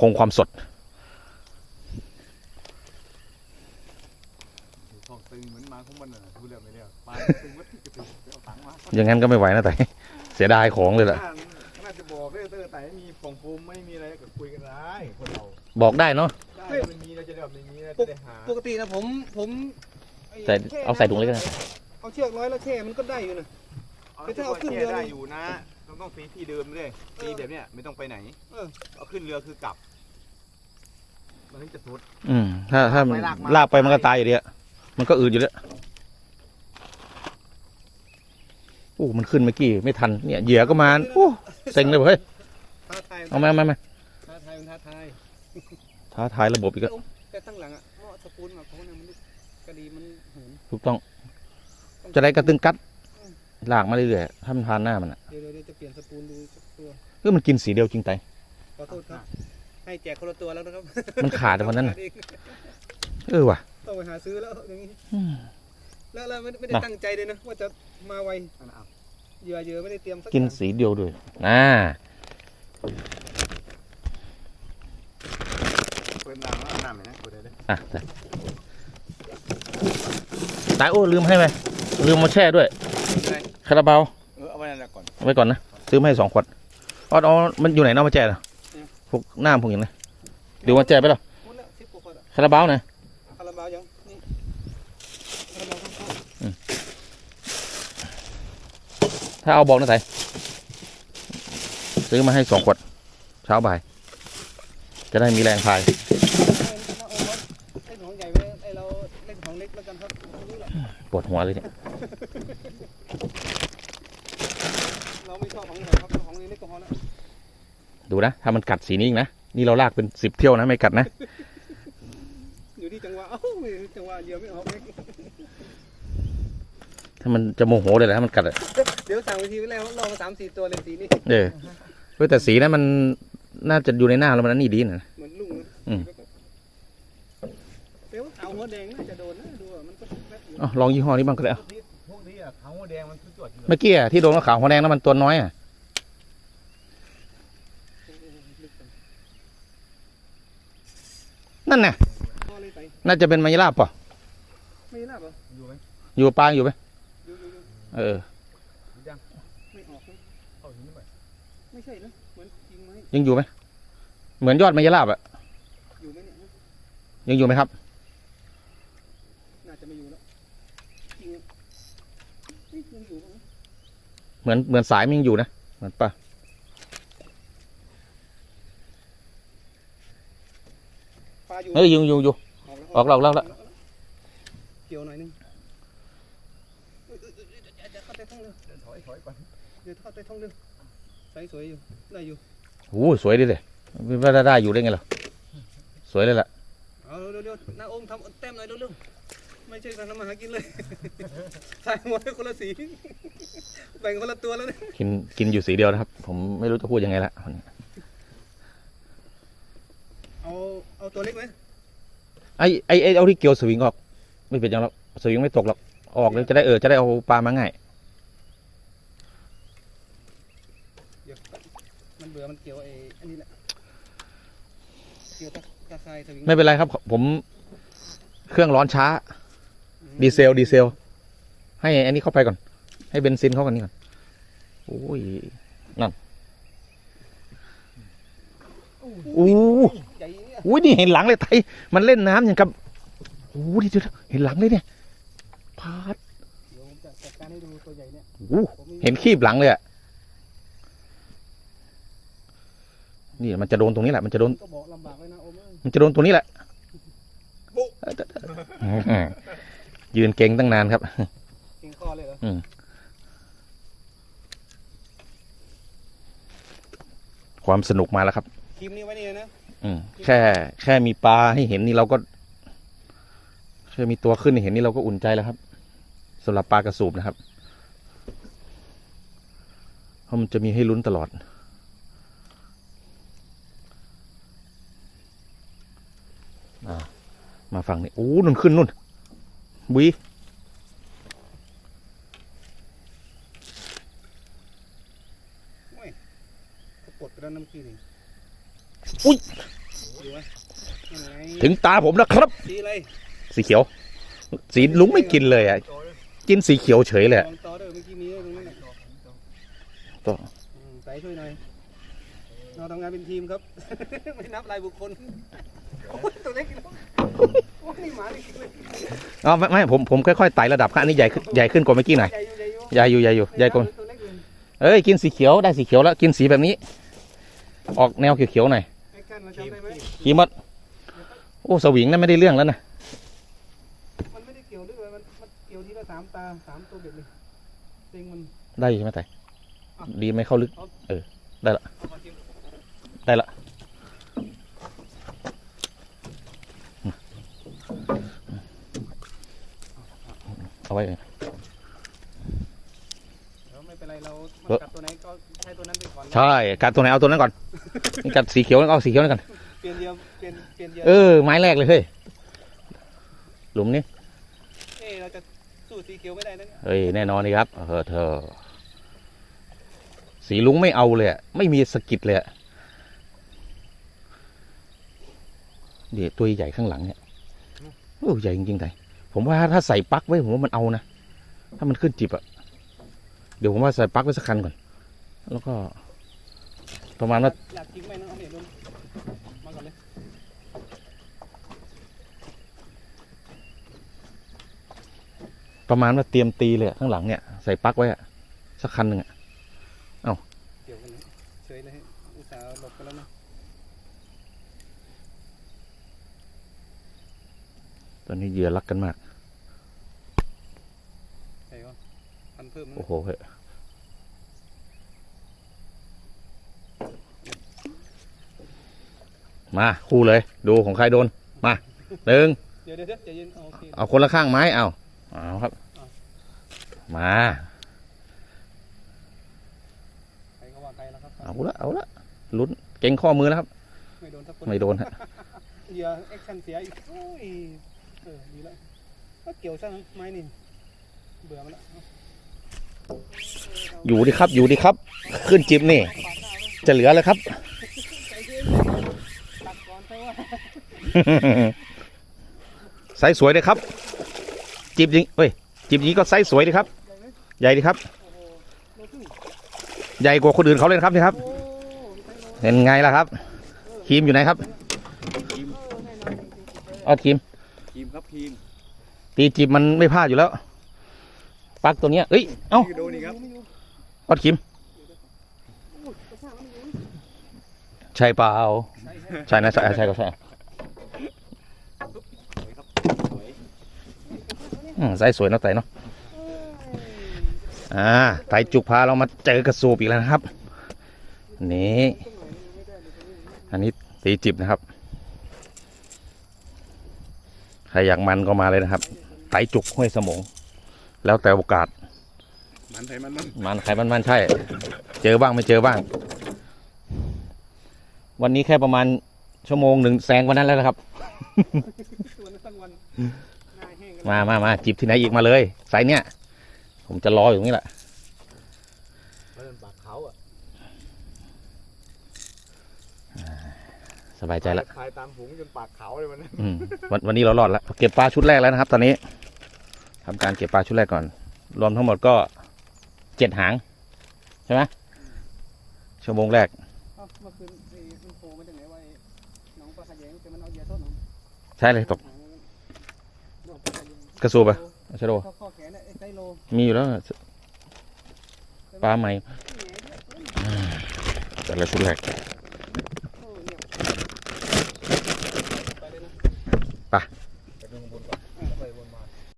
คงความสดทองตึงเหมือนมาของมันน่ะดูเรื่องไม่เรื่องมาตึงวัดที่จะตึงไปเอาตังค์มาอย่างนั้นก็ไม่ไหวนะแต่เสียดายของเลยล่ะน่าน่าจะบอกเลยเตอร์แต่มีปองโฟมไม่มีอะไรก็คุยกันได้คนเราบอกได้เนาะได้มันมีเราจะได้แบบไม่มีเราจะได้หาปกตินะผมผมไอ้ใส่แช่เอาใส่ถุงเล็กนะเอาเชือกร้อยแล้วแช่มันก็ได้อยู่นะเอาถ้าเอาขึ้นเรือได้อยู่นะ ต้องต้องตีที่เดิมเลยตีแบบเนี้ยไม่ต้องไปไหน เออเอาขึ้นเรือคือกลับ มันถึงจะสุด อืมถ้าถ้ามันไปลากมา ลากไปมันก็ตายอยู่ดีอะมันก็อืดอยู่แล้วโอ้มันขึ้นเมื่อกี้ไม่ทันเนี่ยเหยื่อก็มาโอ้เซ็งเลยเฮ้ยท้าทายเอามามามาท้าทายมันท้าทายท้าทายระบบอีกแล้วแต่ตั้งหลังอะเพราะสปูนกับเขาเนี่ยมันกระดีมันเหินถูกต้อง จะได้กระตึงกัด ลากมาเรื่อยๆถ้ามันพานหน้ามันอะเดี๋ยวเดี๋ยวเดี๋ยวจะเปลี่ยนสปูนดูสักตัวเฮ้ยมันกินสีเดียวจริงไตขอโทษครับ ให้แจกคนละตัวแล้วนะครับมันขาดแต่วันนั้นน่ะขาดเองเออว่ะต้องไปหาซื้อแล้วอย่างนี้อืมแล้วแล้วไม่ไม่ได้มาตั้งใจเลยนะว่าจะมาไวอันนั้นเอาเหยื่อเหยื่อไม่ได้เตรียมสักกินอย่างสีเดียวด้วยอ่าเปิดน้ำแล้วเอาน้ำไหมนะเปิดได้เลยอะแต่ตายโอ้ลืมให้ไหมลืมมาแช่ด้วย คาราบาวเออเอาไว้นั่นแหละก่อนเอาไว้ก่อนนะ ซื้อมาให้สองขวดอ๋อเอามันอยู่ไหนเนาะมาแช่เหรอพวกหน้าพวกอย่างนี้เดี๋ยวมาแช่ไปแล้วหมดแล้วสิบกว่าคนอะคาราบาวนะคาราบาวยังนี่คาราบาวข้างถ้าเอาบอกนะไสซื้อมาให้สองขวด เช้าบ่าย จะได้มีแรงพาย ๆเล่นของใหญ่ไปไอเราเล่นของเล็กแล้วกันครับรู้แหละปวดหัวเลยเนี่ย เรา ไม่ชอบของใหญ่ครับของเล็กก็พอแล้วดูนะ ถ้ามันกัดสีนี้อีกนะ นี่เราลากเป็นสิบเที่ยวนะไม่กัดนะ อยู่ที่จังหวะเอ้าไม่จังหวะเหยื่อไม่ออกเลยถ้ามันจะโมโหเลยแหละถ้ามันกัดอะเดี๋ยวสั่งไปทีไปแล้วรอมาสามสี่ตัวเลยสีนี้เออเว้ยแต่สีนั้นมันน่าจะอยู่ในหน้าเรามันนั่นนี่ดีนะเหมือนลุงนะอืมเดี๋ยวเอาหัวแดงน่าจะโดนนะดูอะมันก็แป๊บอยู่อ๋อลองยี่ห้อนี้บ้างก็ได้เอาพวกนี้พวกนี้อะ ขาวหัวแดงมันสุดยอดอยู่เมื่อกี้อะที่โดนมะขาวหัวแดงแล้วมันตัวน้อยอะนั่นน่ะพอเลยไปน่าจะเป็นมายาลาบป่ะไม่น่าปะอยู่ไหมอยู่กับปลาอยู่ไหมอยู่อยู่อยู่เออยังไม่ออกเลยเอาอยู่นี่ไปไม่ใช่นะเหมือนจริงไหมยังอยู่ไหมเหมือนยอดมายาลาบอะอยู่ไหมเนี่ยนะยังอยู่ไหมครับ น่าจะไม่อยู่แล้วจริงอะเฮ้ยยังอยู่ปะวะ เหมือนเหมือนสายมันยังอยู่นะ เหมือนป่ะปลาอยู่เฮ้ยยังอยู่อยู่ออกแล้วออกแล้วเกี่ยวหน่อยนึงเอ้ยเอ้ยเอ้ยเดี๋ยวเดี๋ยวเข้าใต้ท้องเรือเดินถอยถอยไปเดี๋ยวเข้าใต้ท้องเรือใสสวยอยู่ได้อยู่โอ้สวยดิเลยไม่ได้ได้อยู่ได้ไงล่ะสวยเลยล่ะเอาเร็วๆๆน้าโอมทำเต็มหน่อยเร็วๆ ไม่ใช่การทำมาหากินเลยใส่หมดให้คนละสีแบ่งคนละตัวแล้วเนี่ยกินกินอยู่สีเดียวนะครับ ผมไม่รู้จะพูดยังไงละเอาเอาตัวเล็กไหมไอ้ไอ้ไอ้เอาที่เกี่ยวสวิงออก ไม่เป็นยังหรอกสวิงไม่ตกหรอกออกเลยจะได้เออจะได้เอาปลามาง่ายเดี๋ยวมันเบื่อมันเกี่ยวไอ้อันนี้แหละเกี่ยวตะตะไคร้สวิงไม่เป็นไรครับ ผมเครื่องร้อนช้า ดีเซลดีเซล ให้อันนี้เข้าไปก่อน ให้เบนซินเข้ากันนี่ก่อนโอ้ยนั่นอู้ใหญ่เนี่ยอุ้ยนี่เห็นหลังเลยไทยมันเล่นน้ำอย่างกับโอ้ดิเดี๋ยวเห็นหลังเลยเนี่ยพาดเดี๋ยวผมจะจัดการให้ดูตัวใหญ่เนี่ยโอ้ผมมีเห็นคีบหลังเลยอะนี่มันจะโดนตรงนี้แหละ มันจะโดนก็บอกลำบากเลยนะโอมเอ้ยมันจะโดนตรงนี้แหละ ยืนเก่งตั้งนานครับเก่งคอเลยเหรอความสนุกมาแล้วครับครีมนี้ไว้นี่นะอืมแค่ แค่มีปลาให้เห็นนี่เราก็แค่มีตัวขึ้นให้เห็นนี่เราก็อุ่นใจแล้วครับสำหรับปลากระสูบนะครับเพราะมันจะมีให้ลุ้นตลอดอ่ามาฝั่งนี้โอ้นุ่นขึ้นนุ่น บุยก็ปลดไปแล้วน้ำขี้นี่อุ๊ยดูไว้ยังไงถึงตาผมแล้วครับ สีอะไร สีเขียว สีลุงไม่กินเลยอะ กินสีเขียวเฉยเลยอะลองต่อเด้อเมื่อกี้มีด้วยตรงนั้นน่ะต่ออืมใส่ช่วยหน่อยเราทำงานเป็นทีมครับ ไม่นับรายบุคคลโอ้ย ตัวเล็กอีกแล้วโอ้ยนี่หมานี่กินเลยอ๋อไม่ไม่ผมผมค่อยๆไต่ระดับครับอันนี้ใหญ่ขึ้นใหญ่ขึ้นกว่าเมื่อกี้หน่อยใหญ่อยู่ใหญ่อยู่ใหญ่อยู่ใหญ่อยู่ใหญ่กว่าตัวเล็กอยู่เอ้ยกินสีเขียวได้สีเขียวแล้วกินสีแบบนี้ ออกแนวเขียวๆหน่อยไอ้กันเราจำได้ไหมขีมดโอ้สวิงนั่นไม่ได้เรื่องแล้วนะมันไม่ได้เกี่ยวด้วยมันมันเกี่ยวทีละสามตาสามตัวเบ็ดเลยเซ็งมันได้ใช่ไหมไต่ดีไม่เข้าลึก เอาได้ละเอามาชิมได้ละ เอาไว้เดี๋ยวไม่เป็นไรเรามันเออกัดตัวไหนก็ใช้ตัวนั้นไปก่อนนะใช่กัดตัวไหนเอาตัวนั้นก่อนนี่กัดสีเขียวเอาสีเขียวนั่นก่อนเปลี่ยนเดียวเปลี่ยนเปลี่ยนเดียวเออไม้แรกเลยเฮ้ยหลุมนี้เอ้เราจะสู้สีเขียวไม่ได้นะเนี่ยเฮ้ยแน่นอนนี่ครับเออเธอ สีลุงไม่เอาเลยอะไม่มีสะกิดเลยอะเดี๋ยวตัวใหญ่ข้างหลังเนี่ยโอ้ใหญ่จริงๆไต่ ผมว่าถ้าใส่ปลั๊กไว้ผมว่ามันเอานะ ถ้ามันขึ้นจิบอะเดี๋ยวผมว่าใส่ปลั๊กไว้สักคันก่อน แล้วก็ ประมาณว่าอยากกินไหมนะเอาเนี่ยดูมาก่อนเลยประมาณว่าเตรียมตีเลยอะข้างหลังเนี่ยใส่ปลั๊กไว้อะสักคันหนึ่งอะเกี่ยวกันเลยเฉยเลยฮะอุตส่าห์หลบกันแล้วนะตอนนี้เหยื่อรักกันมาก ใช่ก็ พันเพิ่มนะโอ้โหเฮ้ยมาคู่เลย ดูของใครโดน มาหนึ่งเดี๋ยวเดี๋ยวเดี๋ยวใจเย็นเอาโอเคเอาคนละข้างไม้เอาเอาครับ มาใครก็ว่าใครแล้วครับเอาละเอาละลุ้นเก่งข้อมือแล้วครับ ไม่โดนทักคนไม่โดนฮะเหยื่อแอคชั่นเสียอีกโอ้ยเออดีแล้วก็เกี่ยวซะนะไม้นี่เบื่อมันละเอาอยู่ดิครับ อยู่ดิครับ ขึ้นจิบนี่ปาดหน้าไว้จะเหลือเลยครับใจเย็นตัดก่อนใช่ว่าไซส์สวยเลยครับ จิบยิงเฮ้ย จิบยิงก็ไซส์สวยดีครับ ใหญ่ดีครับโอ้โหโลครึ่งใหญ่กว่าคนอื่นเขาเลยนะครับนี่ครับโอ้ใช่โลเป็นไงล่ะครับครีมอยู่ไหนครับทีมเออแน่นอนจริงๆเลยเอาครีมทีมครับทีมตีจิบมันไม่พลาดอยู่แล้ว ปลั๊กตัวเนี้ยเอ้ย เอ้าโดนอีกครับไม่อยู่ออดครีมชากมันอยู่ใช่เปล่าใช่ใช่ใช่นะใช่ใช่ก็ใช่สวยครับสวยอืมไซส์สวยเนาะไต่เนาะ อ่าไต่จุกพาเรามาเจอกระสูบอีกแล้วนะครับ นี่ อันนี้ตีจิบนะครับ ใครอยากมันก็มาเลยนะครับ ไต่จุกห้วยสมง แล้วแต่โอกาส มันไทยมันมันมันใครมันมันใช่ เจอบ้างไม่เจอบ้าง วันนี้แค่ประมาณชั่วโมงหนึ่งแซงวันนั้นแล้วนะครับตัวนั้นตั้งวันหน้าแห้งกันมามามาจิบที่ไหนอีกมาเลยไซส์เนี้ยผมจะรออยู่ตรงนี้แหละ มันเป็นปากเขาอะสบายใจละ พายตามฝูงจนปากเขาเลยมัน อืมวันวันนี้เรารอดแล้วเก็บปลาชุดแรกแล้วนะครับ ตอนนี้ ทำการเก็บปลาชุดแรกก่อน รวมทั้งหมดก็เจ็ดหาง ใช่ไหมชั่วโมงแรกใช่เลยตก กระสูบไปชะโดมีอยู่แล้วปลาใหม่แต่ละชุดแรก